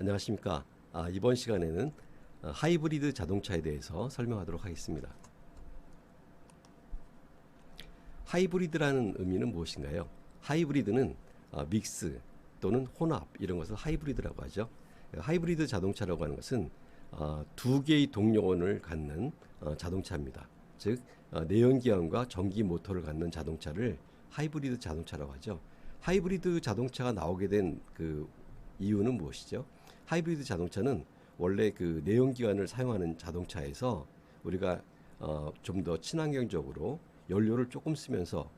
안녕하십니까. 아, 이번 시간에는 어, 하이브리드 자동차에 대해서 설명하도록 하겠습니다. 하이브리드라는 의미는 무엇인가요? 하이브리드는 어, 믹스 또는 혼합 이런 것을 하이브리드라고 하죠. 하이브리드 자동차라고 하는 것은 어, 두 개의 동력원을 갖는 어, 자동차입니다. 즉 어, 내연기관과 전기 모터를 갖는 자동차를 하이브리드 자동차라고 하죠. 하이브리드 자동차가 나오게 된 그 이유는 무엇이죠? 하이브리드 자동차는 원래 그 내연기관을 사용하는 자동차에서 우리가 어, 좀 더 친환경적으로 연료를 조금 쓰면서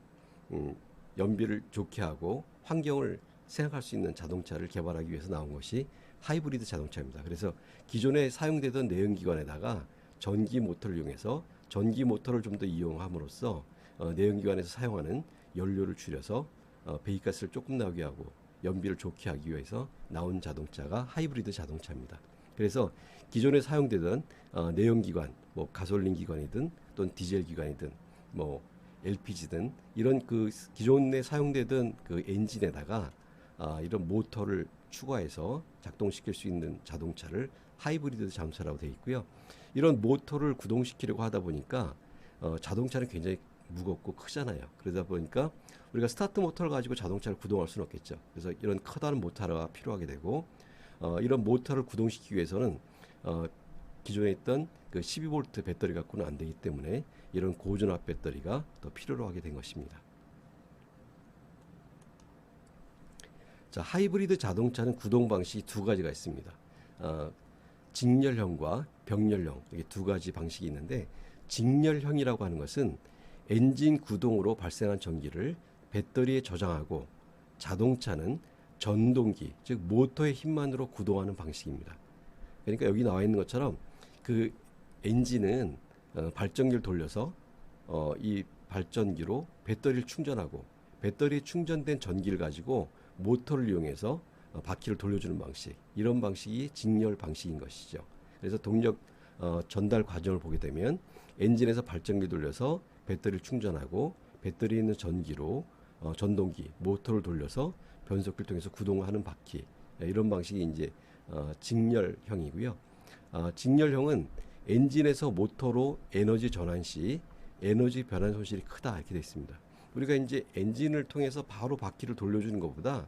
음, 연비를 좋게 하고 환경을 생각할 수 있는 자동차를 개발하기 위해서 나온 것이 하이브리드 자동차입니다. 그래서 기존에 사용되던 내연기관에다가 전기 모터를 이용해서 전기 모터를 좀 더 이용함으로써 어, 내연기관에서 사용하는 연료를 줄여서 어, 배기가스를 조금 나오게 하고 연비를 좋게 하기 위해서 나온 자동차가 하이브리드 자동차입니다. 그래서 기존에 사용되던 어, 내연기관, 뭐 가솔린 기관이든 또는 디젤 기관이든 뭐 LPG든 이런 그 기존에 사용되던 그 엔진에다가 아, 이런 모터를 추가해서 작동시킬 수 있는 자동차를 하이브리드 자동차라고 되어 있고요. 이런 모터를 구동시키려고 하다 보니까 어, 자동차는 굉장히 무겁고 크잖아요. 그러다 보니까 우리가 스타트 모터를 가지고 자동차를 구동할 수는 없겠죠. 그래서 이런 커다란 모터가 필요하게 되고 어, 이런 모터를 구동시키기 위해서는 어, 기존에 있던 그 12V 배터리 갖고는 안 되기 때문에 이런 고전압 배터리가 더 필요로 하게 된 것입니다. 자, 하이브리드 자동차는 구동 방식이 두 가지가 있습니다. 어, 직렬형과 병렬형 이게 두 가지 방식이 있는데 직렬형이라고 하는 것은 엔진 구동으로 발생한 전기를 배터리에 저장하고 자동차는 전동기 즉 모터의 힘만으로 구동하는 방식입니다. 그러니까 여기 나와 있는 것처럼 그 엔진은 어, 발전기를 돌려서 어, 이 발전기로 배터리를 충전하고 배터리에 충전된 전기를 가지고 모터를 이용해서 어, 바퀴를 돌려주는 방식 이런 방식이 직렬 방식인 것이죠. 그래서 동력 어, 전달 과정을 보게 되면 엔진에서 발전기 돌려서 배터리를 충전하고 배터리에 있는 전기로 어, 전동기 모터를 돌려서 변속기를 통해서 구동하는 바퀴 예, 이런 방식이 이제 어, 직렬형이고요. 어, 직렬형은 엔진에서 모터로 에너지 전환 시 에너지 변환 손실이 크다 이렇게 되어 있습니다. 우리가 이제 엔진을 통해서 바로 바퀴를 돌려주는 것보다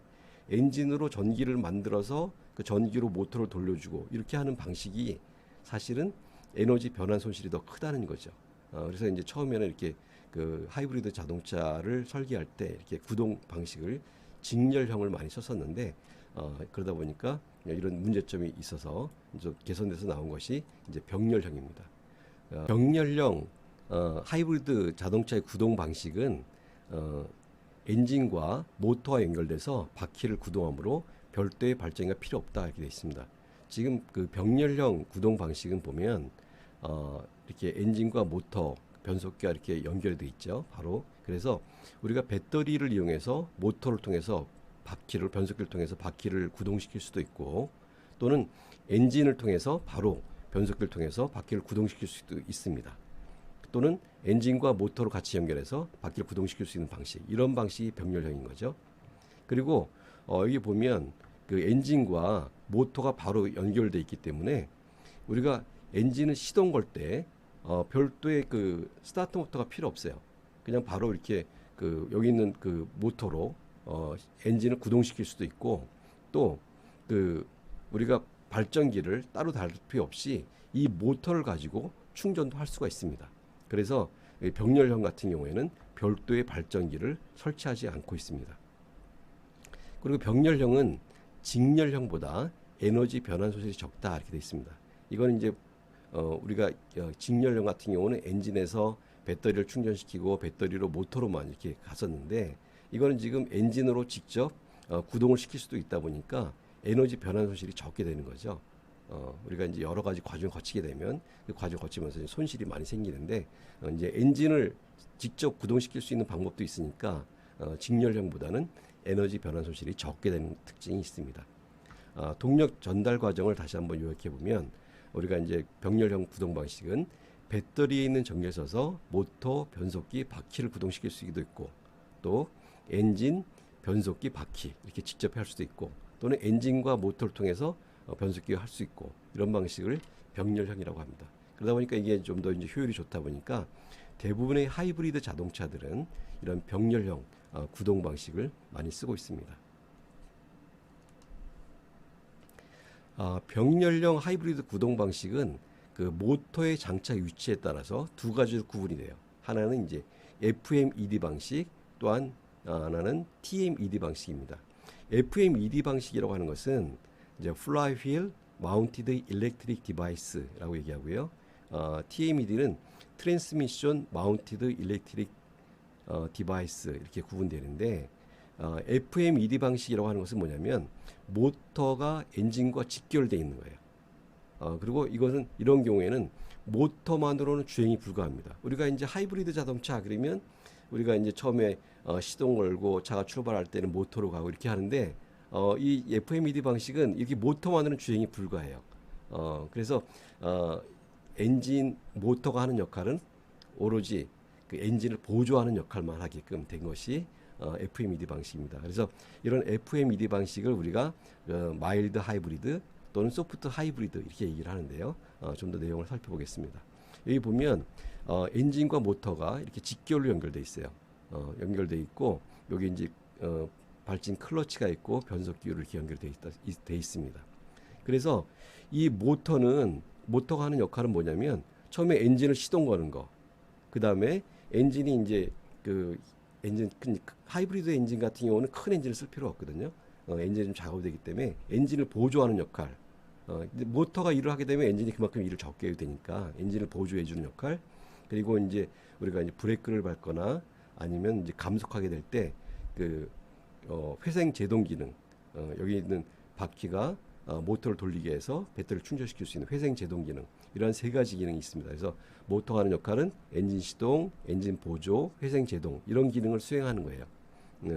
엔진으로 전기를 만들어서 그 전기로 모터를 돌려주고 이렇게 하는 방식이 사실은 에너지 변환 손실이 더 크다는 거죠. 어, 그래서 이제 처음에는 이렇게 그 하이브리드 자동차를 설계할 때 이렇게 구동 방식을 직렬형을 많이 썼었는데 어, 그러다 보니까 이런 문제점이 있어서 이제 개선돼서 나온 것이 이제 병렬형입니다. 어, 병렬형 어, 하이브리드 자동차의 구동 방식은 어, 엔진과 모터와 연결돼서 바퀴를 구동하므로 별도의 발전기가 필요 없다 이렇게 되어 있습니다. 지금 그 병렬형 구동 방식은 보면 어, 이렇게 엔진과 모터, 변속기가 이렇게 연결되어 있죠. 바로 그래서 우리가 배터리를 이용해서 모터를 통해서 바퀴를 변속기를 통해서 바퀴를 구동시킬 수도 있고 또는 엔진을 통해서 바로 변속기를 통해서 바퀴를 구동시킬 수도 있습니다. 또는 엔진과 모터로 같이 연결해서 바퀴를 구동시킬 수 있는 방식 이런 방식이 병렬형인 거죠. 그리고 어, 여기 보면 그 엔진과 모터가 바로 연결돼 있기 때문에 우리가 엔진을 시동 걸 때 어, 별도의 그 스타트 모터가 필요 없어요. 그냥 바로 이렇게 그 여기 있는 그 모터로 어, 엔진을 구동시킬 수도 있고 또 그 우리가 발전기를 따로 달 필요 없이 이 모터를 가지고 충전도 할 수가 있습니다. 그래서 병렬형 같은 경우에는 별도의 발전기를 설치하지 않고 있습니다. 그리고 병렬형은 직렬형보다 에너지 변환 소실이 적다 이렇게 되어 있습니다. 이거는 이제 어, 우리가 어, 직렬형 같은 경우는 엔진에서 배터리를 충전시키고 배터리로 모터로만 이렇게 갔었는데 이거는 지금 엔진으로 직접 어, 구동을 시킬 수도 있다 보니까 에너지 변환 손실이 적게 되는 거죠. 어, 우리가 이제 여러 가지 과정을 거치게 되면 그 과정 을 거치면서 손실이 많이 생기는데 어, 이제 엔진을 직접 구동시킬 수 있는 방법도 있으니까 어, 직렬형보다는 에너지 변환 손실이 적게 되는 특징이 있습니다. 어, 동력 전달 과정을 다시 한번 요약해 보면 우리가 이제 병렬형 구동 방식은 배터리에 있는 전기를 써서 모터, 변속기, 바퀴를 구동시킬 수도 있고 또 엔진, 변속기, 바퀴 이렇게 직접 할 수도 있고 또는 엔진과 모터를 통해서 어, 변속기가 할 수 있고 이런 방식을 병렬형이라고 합니다. 그러다 보니까 이게 좀 더 이제 효율이 좋다 보니까 대부분의 하이브리드 자동차들은 이런 병렬형 어, 구동 방식을 많이 쓰고 있습니다. 아, 병렬형 하이브리드 구동 방식은 그 모터의 장착 위치에 따라서 두 가지로 구분이 돼요. 하나는 이제 FMED 방식, 또한 아, 하나는 TMED 방식입니다. FMED 방식이라고 하는 것은 이제 Flywheel Mounted Electric Device라고 얘기하고요. 어, TMED는 Transmission Mounted Electric 어, Device 이렇게 구분되는데 어, FMED 방식이라고 하는 것은 뭐냐면 모터가 엔진과 직결되어 있는 거예요. 어, 그리고 이것은 이런 경우에는 모터만으로는 주행이 불가합니다. 우리가 이제 하이브리드 자동차 그러면 우리가 이제 처음에 어, 시동 걸고 차가 출발할 때는 모터로 가고 이렇게 하는데 어, 이 FMED 방식은 이렇게 모터만으로는 주행이 불가해요. 어, 그래서 어, 엔진 모터가 하는 역할은 오로지 그 엔진을 보조하는 역할만 하게끔 된 것이 어, FMED 방식입니다. 그래서 이런 FMED 방식을 우리가 어, 마일드 하이브리드 또는 소프트 하이브리드 이렇게 얘기를 하는데요. 어, 좀 더 내용을 살펴보겠습니다. 여기 보면 어, 엔진과 모터가 이렇게 직결로 연결돼 있어요. 어, 연결돼 있고 여기 이제 어, 발진 클러치가 있고 변속기로 이렇게 연결돼 있다 있, 돼 있습니다. 그래서 이 모터는 모터가 하는 역할은 뭐냐면 처음에 엔진을 시동 거는 거, 그 다음에 엔진이 이제 그 엔진 큰 하이브리드 엔진 같은 경우는 큰 엔진을 쓸 필요 없거든요. 어, 엔진이 좀 작업되기 때문에 엔진을 보조하는 역할. 어, 모터가 일을 하게 되면 엔진이 그만큼 일을 적게 해야 되니까 엔진을 보조해 주는 역할. 그리고 이제 우리가 이제 브레이크를 밟거나 아니면 이제 감속하게 될 때그 어, 회생 제동 기능 어, 여기 있는 바퀴가 어, 모터를 돌리게 해서 배터리를 충전시킬 수 있는 회생 제동 기능 이러한 세 가지 기능이 있습니다. 그래서 모터가 하는 역할은 엔진 시동, 엔진 보조, 회생 제동 이런 기능을 수행하는 거예요. 어,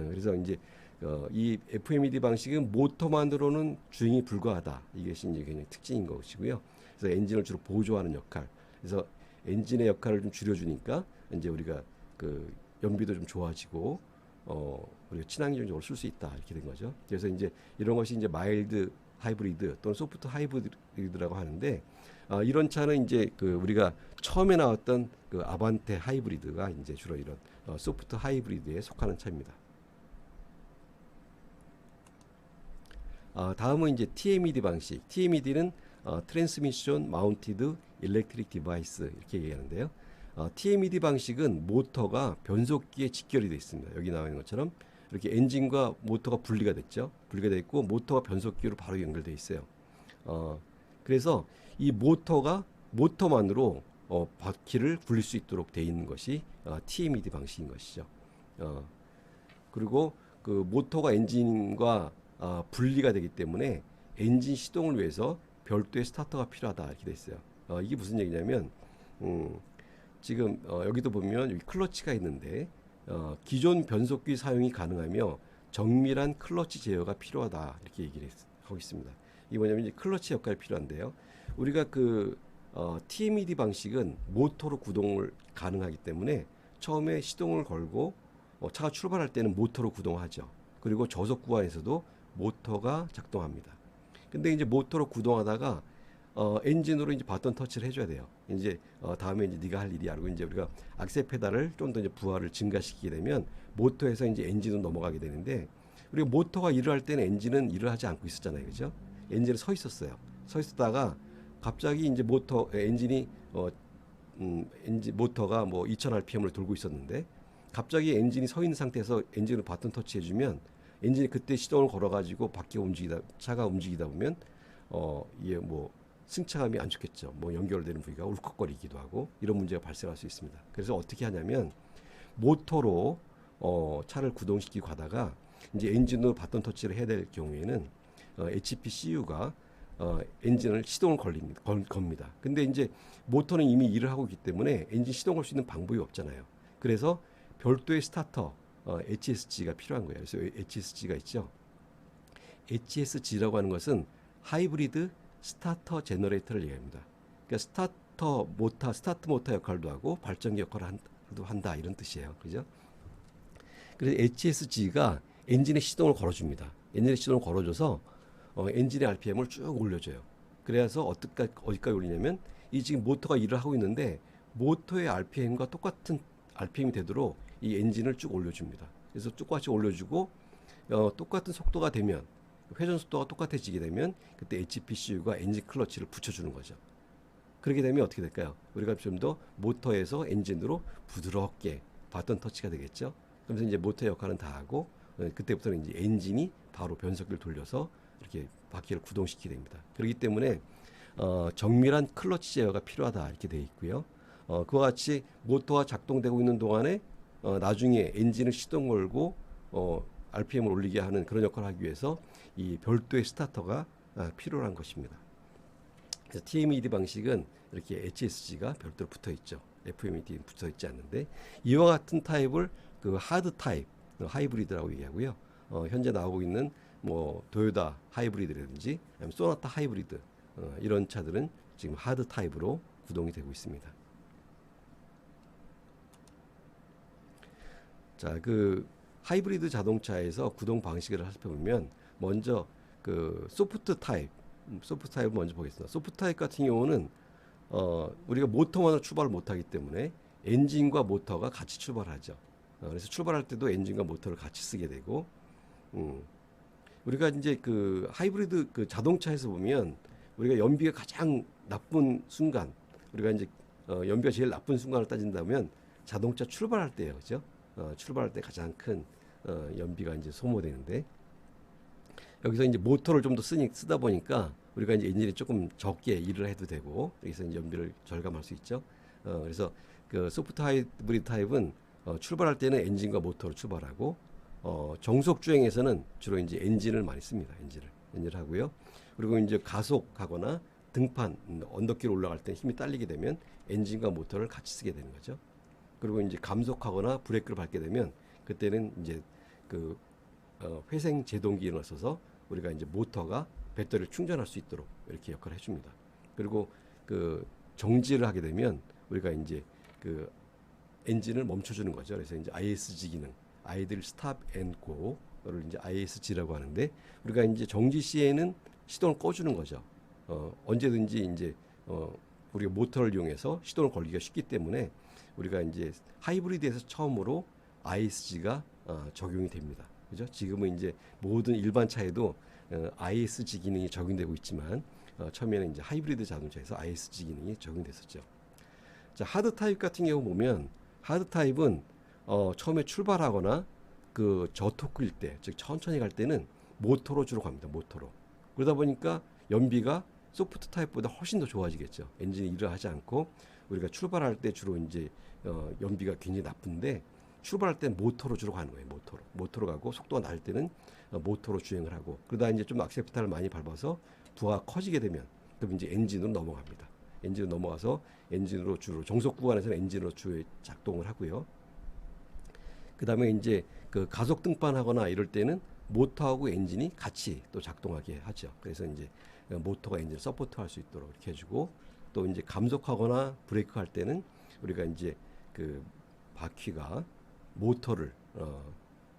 그래서 이제 어, 이 FMED 방식은 모터만으로는 주행이 불가하다. 이것이 이제 굉장히 특징인 것이고요. 그래서 엔진을 주로 보조하는 역할. 그래서 엔진의 역할을 좀 줄여주니까 이제 우리가 그 연비도 좀 좋아지고 어 우리가 친환경적으로 쓸 수 있다 이렇게 된 거죠. 그래서 이제 이런 것이 이제 마일드 하이브리드 또는 소프트 하이브리드라고 하는데 어, 이런 차는 이제 그 우리가 처음에 나왔던 그 아반떼 하이브리드가 이제 주로 이런 어, 소프트 하이브리드에 속하는 차입니다. 어, 다음은 이제 TMED 방식. TMED는 어, 트랜스미션 마운티드 일렉트릭 디바이스 이렇게 얘기하는데요. 어, TMED 방식은 모터가 변속기에 직결이 되어 있습니다. 여기 나와 있는 것처럼 이렇게 엔진과 모터가 분리가 됐죠. 분리가 되어 있고 모터가 변속기로 바로 연결되어 있어요. 어, 그래서 이 모터가 모터만으로 어, 바퀴를 굴릴 수 있도록 되어 있는 것이 어, TMED 방식인 것이죠. 어, 그리고 그 모터가 엔진과 어, 분리가 되기 때문에 엔진 시동을 위해서 별도의 스타터가 필요하다 이렇게 돼 있어요. 어, 이게 무슨 얘기냐면 음, 지금 어, 여기도 보면 여기 클러치가 있는데 어, 기존 변속기 사용이 가능하며 정밀한 클러치 제어가 필요하다 이렇게 얘기를 했, 하고 있습니다. 이게 뭐냐면 이제 클러치 역할이 필요한데요. 우리가 그 어, TMED 방식은 모터로 구동을 가능하기 때문에 처음에 시동을 걸고 어, 차가 출발할 때는 모터로 구동하죠. 그리고 저속 구간에서도 모터가 작동합니다. 근데 이제 모터로 구동하다가 어, 엔진으로 이제 바톤 터치를 해줘야 돼요. 이제 어, 다음에 이제 네가 할 일이 알고 이제 우리가 악셀 페달을 좀 더 이제 부하를 증가시키게 되면 모터에서 이제 엔진으로 넘어가게 되는데 우리가 모터가 일을 할 때는 엔진은 일을 하지 않고 있었잖아요, 그죠? 엔진은 서 있었어요. 서 있었다가 갑자기 이제 모터 엔진이 어, 음, 엔진 모터가 뭐 2000rpm으로 돌고 있었는데 갑자기 엔진이 서 있는 상태에서 엔진을 바톤 터치해주면 엔진이 그때 시동을 걸어가지고 바퀴가 움직이다 차가 움직이다 보면 어 이게 뭐 승차감이 안 좋겠죠. 뭐 연결되는 부위가 울컥거리기도 하고 이런 문제가 발생할 수 있습니다. 그래서 어떻게 하냐면 모터로 어 차를 구동시키고 가다가 이제 엔진으로 바톤 터치를 해야 될 경우에는 어 HPCU가 어, 엔진을 시동을 걸립니다. 걸, 겁니다. 근데 이제 모터는 이미 일을 하고 있기 때문에 엔진 시동 걸 수 있는 방법이 없잖아요. 그래서 별도의 스타터 어, HSG가 필요한 거예요. 그래서 HSG가 있죠. HSG라고 하는 것은 하이브리드 스타터 제너레이터를 얘기합니다. 그러니까 스타터 모터, 스타트 모터 역할도 하고 발전기 역할을 한다, 이런 뜻이에요. 그죠? 그래서 HSG가 엔진의 시동을 걸어줍니다. 엔진의 시동을 걸어줘서 어, 엔진의 RPM을 쭉 올려줘요. 그래서 어디까지 어디까지 올리냐면 이 지금 모터가 일을 하고 있는데 모터의 RPM과 똑같은 RPM이 되도록 이 엔진을 쭉 올려줍니다. 그래서 똑같이 올려주고 어, 똑같은 속도가 되면 회전 속도가 똑같아지게 되면 그때 HPCU가 엔진 클러치를 붙여주는 거죠. 그렇게 되면 어떻게 될까요? 우리가 좀 더 모터에서 엔진으로 부드럽게 바톤 터치가 되겠죠. 그러면서 이제 모터 역할은 다 하고 어, 그때부터는 이제 엔진이 바로 변속기를 돌려서 이렇게 바퀴를 구동시키게 됩니다. 그렇기 때문에 어, 정밀한 클러치 제어가 필요하다 이렇게 되어 있고요. 어, 그와 같이 모터가 작동되고 있는 동안에 어, 나중에 엔진을 시동 걸고 어, RPM을 올리게 하는 그런 역할을 하기 위해서 이 별도의 스타터가 아, 필요한 것입니다. 그래서 TMED 방식은 이렇게 HSG가 별도로 붙어 있죠. FMED 붙어 있지 않는데 이와 같은 타입을 그 하드 타입, 어, 하이브리드라고 얘기하고요. 어, 현재 나오고 있는 뭐 도요타 하이브리드라든지 소나타 하이브리드 어, 이런 차들은 지금 하드 타입으로 구동이 되고 있습니다. 자, 그 하이브리드 자동차에서 구동 방식을 살펴보면 먼저 그 소프트 타입, 음, 소프트 타입 먼저 보겠습니다. 소프트 타입 같은 경우는 어, 우리가 모터만으로 출발을 못하기 때문에 엔진과 모터가 같이 출발하죠. 어, 그래서 출발할 때도 엔진과 모터를 같이 쓰게 되고, 음, 우리가 이제 그 하이브리드 그 자동차에서 보면 우리가 연비가 가장 나쁜 순간, 우리가 이제 어, 연비가 제일 나쁜 순간을 따진다면 자동차 출발할 때예요, 그죠? 어, 출발할 때 가장 큰 어, 연비가 이제 소모되는데 여기서 이제 모터를 좀 더 쓰니 쓰다 보니까 우리가 이제 엔진이 조금 적게 일을 해도 되고 여기서 이제 연비를 절감할 수 있죠. 어, 그래서 그 소프트 하이브리드 타입은 어, 출발할 때는 엔진과 모터로 출발하고 어, 정속 주행에서는 주로 이제 엔진을 많이 씁니다. 엔진을 엔진을 하고요. 그리고 이제 가속하거나 등판 음, 언덕길 올라갈 때 힘이 딸리게 되면 엔진과 모터를 같이 쓰게 되는 거죠. 그리고 이제 감속하거나 브레이크를 밟게 되면 그때는 이제 그 어, 회생 제동 기능을 써서 우리가 이제 모터가 배터리를 충전할 수 있도록 이렇게 역할을 해줍니다. 그리고 그 정지를 하게 되면 우리가 이제 그 엔진을 멈춰주는 거죠. 그래서 이제 ISG 기능, 아이들 스탑 앤 고를 이제 ISG라고 하는데 우리가 이제 정지 시에는 시동을 꺼주는 거죠. 어, 언제든지 이제 어, 우리가 모터를 이용해서 시동을 걸기가 쉽기 때문에 우리가 이제 하이브리드에서 처음으로 ISG가 어, 적용이 됩니다. 그죠? 지금은 이제 모든 일반 차에도 어, ISG 기능이 적용되고 있지만 어, 처음에는 이제 하이브리드 자동차에서 ISG 기능이 적용됐었죠. 자, 하드 타입 같은 경우 보면 하드 타입은 어, 처음에 출발하거나 그 저토크일 때, 즉 천천히 갈 때는 모터로 주로 갑니다. 모터로. 그러다 보니까 연비가 소프트 타입보다 훨씬 더 좋아지겠죠. 엔진이 일을 하지 않고 우리가 출발할 때 주로 이제 어, 연비가 굉장히 나쁜데 출발할 때 모터로 주로 가는 거예요. 모터로. 모터로 가고 속도가 날 때는 어, 모터로 주행을 하고 그러다 이제 좀 악셀 페달을 많이 밟아서 부하가 커지게 되면 그럼 이제 엔진으로 넘어갑니다. 엔진으로 넘어가서 엔진으로 주로 정속 구간에서는 엔진으로 주로 작동을 하고요. 그다음에 이제 그 가속 등반하거나 이럴 때는 모터하고 엔진이 같이 또 작동하게 하죠. 그래서 이제 모터가 엔진을 서포트할 수 있도록 이렇게 해주고 또 이제 감속하거나 브레이크 할 때는 우리가 이제 그 바퀴가 모터를 어,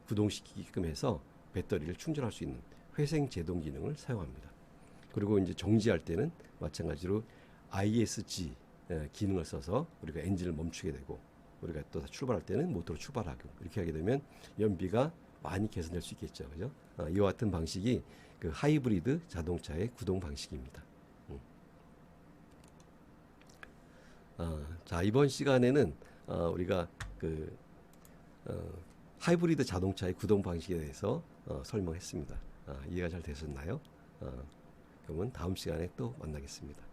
구동시키게끔 해서 배터리를 충전할 수 있는 회생 제동 기능을 사용합니다. 그리고 이제 정지할 때는 마찬가지로 ISG 예, 기능을 써서 우리가 엔진을 멈추게 되고 우리가 또 출발할 때는 모터로 출발하고 이렇게 하게 되면 연비가 많이 개선될 수 있겠죠, 그죠? 어, 이와 같은 방식이 그 하이브리드 자동차의 구동 방식입니다. 음. 어, 자 이번 시간에는 어, 우리가 그 어, 하이브리드 자동차의 구동 방식에 대해서 어, 설명했습니다. 아, 이해가 잘 되셨나요? 어, 그러면 다음 시간에 또 만나겠습니다.